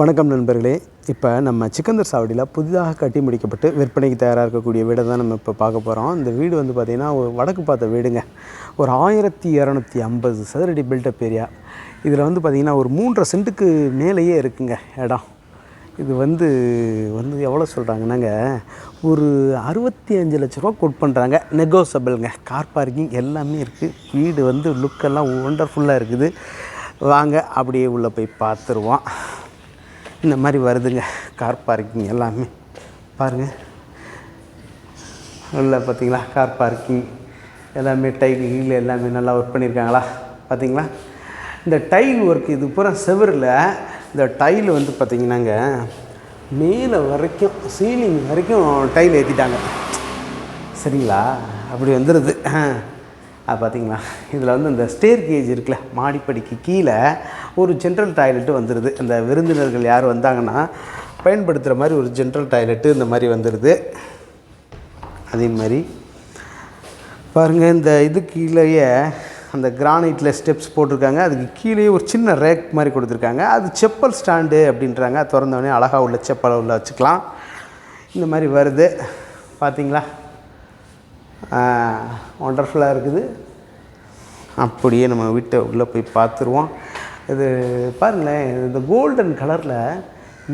வணக்கம் நண்பர்களே. இப்போ நம்ம சிக்கந்தர் சாவடியில் புதிதாக கட்டி முடிக்கப்பட்டு விற்பனைக்கு தயாராக இருக்கக்கூடிய வீடை தான் நம்ம இப்போ பார்க்க போகிறோம் இந்த வீடு வந்து பார்த்திங்கன்னா ஒரு வடக்கு பார்த்த வீடுங்க. ஒரு ஆயிரத்தி இரநூத்தி ஐம்பது சதுரடி பில்டப் ஏரியா இதில் வந்து பார்த்திங்கன்னா ஒரு மூன்றரை சென்ட்டுக்கு மேலேயே இருக்குங்க இடம். இது வந்து வந்து எவ்வளோ சொல்கிறாங்கன்னாங்க ஒரு அறுபத்தி அஞ்சு லட்ச ரூபா கொட் பண்ணுறாங்க நெகோசபிள்ங்க கார் பார்க்கிங் எல்லாமே இருக்குது வீடு வந்து லுக்கெல்லாம் ஒண்டர்ஃபுல்லாக இருக்குது. வாங்க அப்படியே உள்ளே போய் பார்த்துருவோம். இந்த மாதிரி வருதுங்க. கார் பார்க்கிங் எல்லாமே. பாருங்கள் நல்லா பார்த்தீங்களா? கார் பார்க்கிங் எல்லாமே டைல் கீழே எல்லாமே நல்லா ஒர்க் பண்ணியிருக்காங்களா? பார்த்தீங்களா? இந்த டைல் ஒர்க் இது பூரா செவரில் இந்த டைல் வந்து பார்த்திங்கன்னாங்க மேலே வரைக்கும் சீலிங் வரைக்கும் டைல் ஏற்றிட்டாங்க சரிங்களா? அப்படி வந்துடுது அது பார்த்தீங்களா இதில் வந்து இந்த ஸ்டேர் கேஜ் இருக்குல்ல மாடிப்படிக்கு கீழே ஒரு ஜென்ரல் டாய்லெட்டு வந்துடுது இந்த விருந்தினர்கள் யார் வந்தாங்கன்னா பயன்படுத்துகிற மாதிரி ஒரு ஜென்ரல் டாய்லெட்டு இந்த மாதிரி வந்துடுது அதே மாதிரி பாருங்கள் இந்த இது கீழேயே அந்த கிரானைட்டில் ஸ்டெப்ஸ் போட்டிருக்காங்க. அதுக்கு கீழேயே ஒரு சின்ன ரேக் மாதிரி கொடுத்துருக்காங்க. அது செப்பல் ஸ்டாண்டு அப்படின்றாங்க. திறந்தவொடனே அழகாக உள்ள செப்பலை உள்ள வச்சுக்கலாம். இந்த மாதிரி வருது. பார்த்தீங்களா ஒண்டர்ஃபுல்லாக இருக்குது. அப்படியே நம்ம வீட்டை உள்ளே போய் பார்த்துருவோம். இது பாருங்களேன் இந்த கோல்டன் கலரில்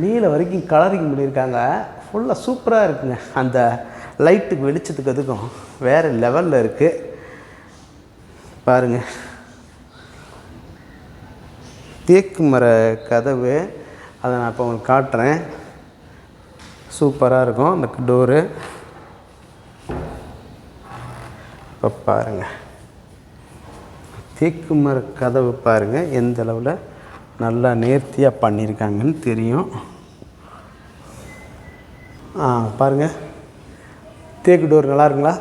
மேலே வரைக்கும் கலரிங் பண்ணியிருக்காங்க. ஃபுல்லாக சூப்பராக இருக்குங்க. அந்த லைட்டுக்கு வெளிச்சத்துக்கு அதுக்கும் வேறு லெவலில் இருக்குது பாருங்கள் தேக்கு மர கதவு. அதை நான் இப்போ உங்களுக்கு காட்டுறேன். சூப்பராக இருக்கும். அந்த டோரு இப்போ பாருங்கள் தேக்கு மர கதவு பாருங்கள் எந்த அளவில் நல்லா நேர்த்தியாக பண்ணியிருக்காங்கன்னு தெரியும். ஆ பாருங்கள் தேக்கு டோர் நல்லா இருக்குங்களா?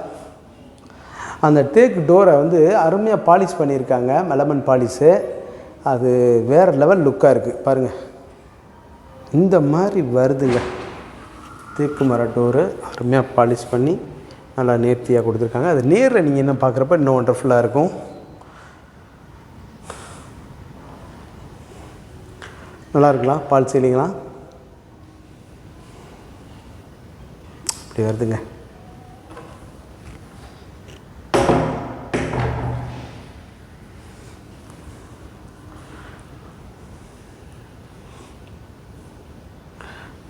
அந்த தேக்கு டோரை வந்து அருமையாக பாலிஷ் பண்ணியிருக்காங்க மெலமன் பாலிஷு. அது வேறு லெவல் லுக்காக இருக்குது பாருங்கள் இந்த மாதிரி வருதுங்க. தேக்கு மர டோரு அருமையாக பாலிஷ் பண்ணி நல்லா நேர்த்தியாக கொடுத்துருக்காங்க. அது நேரில் நீங்கள் என்ன பார்க்குறப்ப இன்னும் ஒண்டர்ஃபுல்லாக இருக்கும். நல்லா இருக்கலாம் பால் சீலிங்களா இப்படி வருதுங்க.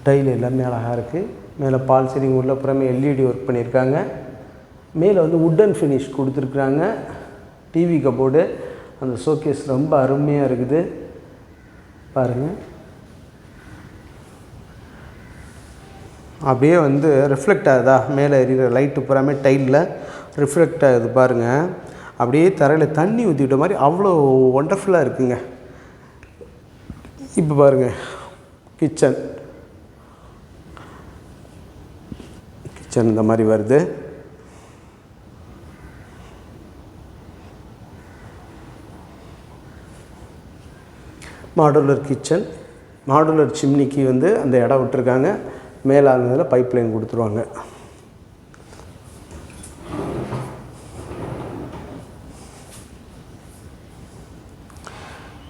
டைல் எல்லாமே அழகாக இருக்குது மேலே பால் சீலிங் உள்ள புறமே எல்இடி ஒர்க் பண்ணியிருக்காங்க. மேலே வந்து உட்டன் ஃபினிஷ் கொடுத்துருக்குறாங்க. டிவி கபோர்டு அந்த ஷோகேஸ் ரொம்ப அருமையாக இருக்குது. பாருங்கள் அப்படியே வந்து ரிஃப்ளெக்ட் ஆகுதா? மேலே எரிகிற லைட்டு பூராமே டைலில் ரிஃப்ளெக்ட் ஆகுது பாருங்கள் அப்படியே தரையில் தண்ணி ஊற்றிவிட்ட மாதிரி அவ்வளோ ஒண்டர்ஃபுல்லாக இருக்குங்க. இப்போ பாருங்கள் கிச்சன் கிச்சன் இந்த மாதிரி வருது. Modular kitchen. மாடுலர் சிம்னிக்கு வந்து அந்த இடம் விட்டுருக்காங்க. மேலானதில் பைப் லைன் கொடுத்துருவாங்க.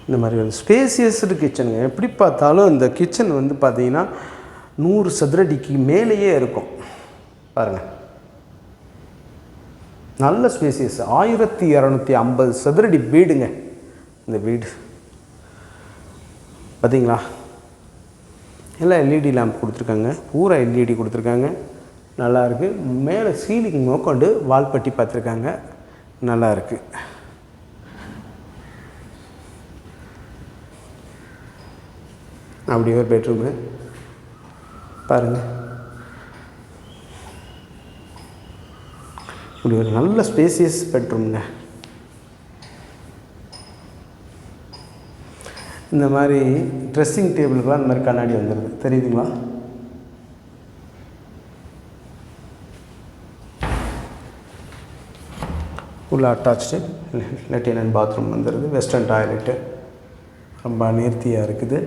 இந்த மாதிரி வந்து ஸ்பேசியஸ்டு கிச்சனுங்க எப்படி பார்த்தாலும் இந்த கிச்சன் வந்து பார்த்திங்கன்னா நூறு சதுரடிக்கு மேலேயே இருக்கும். பாருங்கள் நல்ல ஸ்பேசியஸ் ஆயிரத்தி இரநூத்தி ஐம்பது சதுரடி வீடுங்க. இந்த வீடு. பார்த்தீங்களா எல்லாம் எல்இடி லேம்ப் கொடுத்துருக்காங்க. பூரா எல்இடி கொடுத்துருக்காங்க. நல்லாயிருக்கு மேலே சீலிங் நோக்கொண்டு வால் பட்டி பார்த்துருக்காங்க. நல்லா இருக்குது அப்படி ஒரு பெட்ரூமு பாருங்கள் இப்படி ஒரு நல்ல ஸ்பேசியஸ் பெட்ரூம்ங்க இந்த மாதிரி ட்ரெஸ்ஸிங் டேபிளுக்குலாம் இந்த மாதிரி கண்ணாடி வந்துடுது தெரியுதுங்களா? உள்ள அட்டாச்சு லெட்டின் அண்ட் பாத்ரூம் வந்துடுது வெஸ்டர்ன் டாய்லெட்டு ரொம்ப நேர்த்தியாக இருக்குது.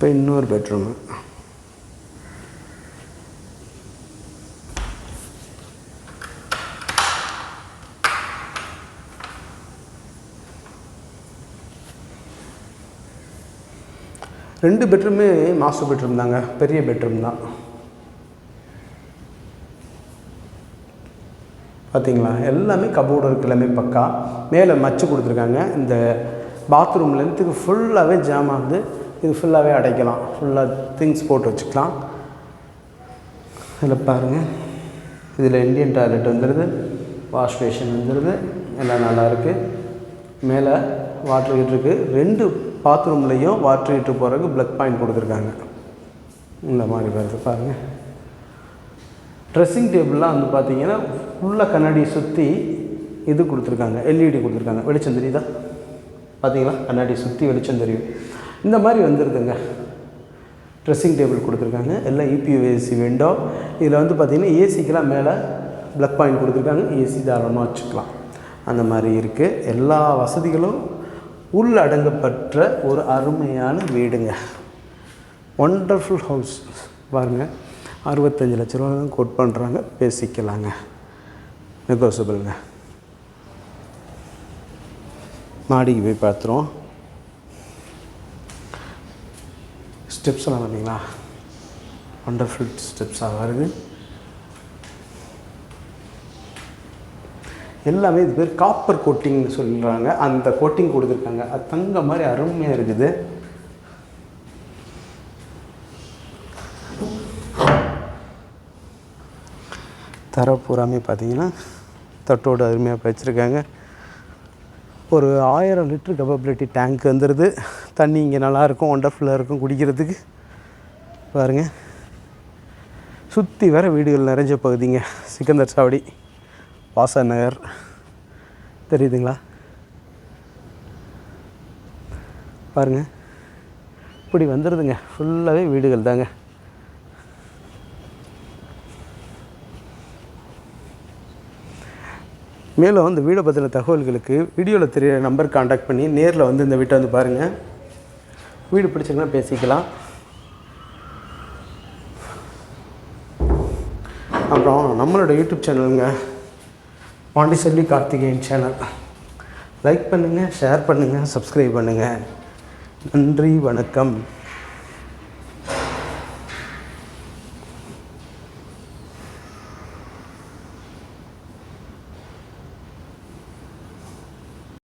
இப்போ இன்னொரு பெட்ரூமு ரெண்டு பெட்ரூமே மாஸ்டர் பெட்ரூம் தாங்க. பெரிய பெட்ரூம் தான். பார்த்தீங்களா எல்லாமே கபோர்டு இருக்கு. எல்லாமே பக்கா. மேலே மச்சு கொடுத்துருக்காங்க. இந்த பாத்ரூம்லேருந்துக்கு ஃபுல்லாகவே ஜாமாகுது இது ஃபுல்லாகவே அடைக்கலாம். ஃபுல்லாக திங்ஸ் போட்டு வச்சுக்கலாம். இதில் பாருங்கள் இதில் இந்தியன் டாய்லெட் வந்துடுது வாஷ் பேஷன் வந்துடுது எல்லாம் நல்லா இருக்குது மேலே வாட்டர் ஹீட்ரு இருக்குது ரெண்டு பாத்ரூம்லேயும் வாட்டர் ஹீட்ரு போகிறதுக்கு ப்ளக் பாயிண்ட் கொடுத்துருக்காங்க. இந்த மாதிரி வருது பாருங்கள் ட்ரெஸ்ஸிங் டேபிள்லாம் வந்து பார்த்தீங்கன்னா ஃபுல்லாக கண்ணாடி சுற்றி இது கொடுத்துருக்காங்க. எல்இடி கொடுத்துருக்காங்க. வெளிச்சம் தெரியுதா? பார்த்தீங்களா கண்ணாடி சுற்றி வெளிச்சம் தெரியும். இந்த மாதிரி வந்துடுதுங்க ட்ரெஸ்ஸிங் டேபிள் கொடுத்துருக்காங்க. எல்லாம் யூபியூஏசி விண்டோ இதில் வந்து பார்த்திங்கன்னா ஏசிக்கெலாம் மேலே ப்ளக் பாயிண்ட் கொடுத்துருக்காங்க. ஏசி தாராளமாக வச்சுக்கலாம். அந்த மாதிரி இருக்குது எல்லா வசதிகளும் உள்ளடங்கப்பட்ட ஒரு அருமையான வீடுங்க. ஒண்டர்ஃபுல் ஹவுஸ் பாருங்கள் அறுபத்தஞ்சு லட்ச ரூபா தான் கோட் பண்ணுறாங்க பேசிக்கலாங்க. நெகோசபிளுங்க மாடிக்கு போய் பார்த்துருவோம். ஸ்டெப்ஸ் எல்லாம் பார்த்தீங்களா? ஒண்டர்ஃபுல் ஸ்டெப்ஸாக வருது. எல்லாமே இது பேர் காப்பர் கோட்டிங்னு சொல்கிறாங்க அந்த கோட்டிங் கொடுத்துருக்காங்க. அது தங்க மாதிரி அருமையாக இருக்குது. தர பூராமே பார்த்தீங்கன்னா தட்டோடு அருமையாக வச்சுருக்காங்க ஒரு ஆயிரம் லிட்ரு கெப்பபிலிட்டி டேங்க் வந்துடுது தண்ணி இங்கே நல்லாயிருக்கும் ஒண்டர்ஃபுல்லாக இருக்கும் குடிக்கிறதுக்கு. பாருங்கள் சுற்றி வர வீடுகள் நிறைஞ்ச பகுதிங்க. சிக்கந்தர் சாவடி வாசா நகர். தெரியுதுங்களா? பாருங்கள் இப்படி வந்துடுதுங்க ஃபுல்லாகவே வீடுகள் தாங்க மேலும் இந்த வீடை பற்றின தகவல்களுக்கு வீடியோவில் தெரியிற நம்பர் காண்டாக்ட் பண்ணி நேரில் வந்து இந்த வீட்டை வந்து பாருங்கள் வீடு பிடிச்சிங்கன்னா பேசிக்கலாம். அப்புறம் நம்மளோட யூடியூப் சேனலுங்க பாண்டிச்செல்வி கார்த்திகேயன் சேனல். லைக் பண்ணுங்கள் ஷேர் பண்ணுங்கள் சப்ஸ்கிரைப் பண்ணுங்கள் நன்றி வணக்கம்.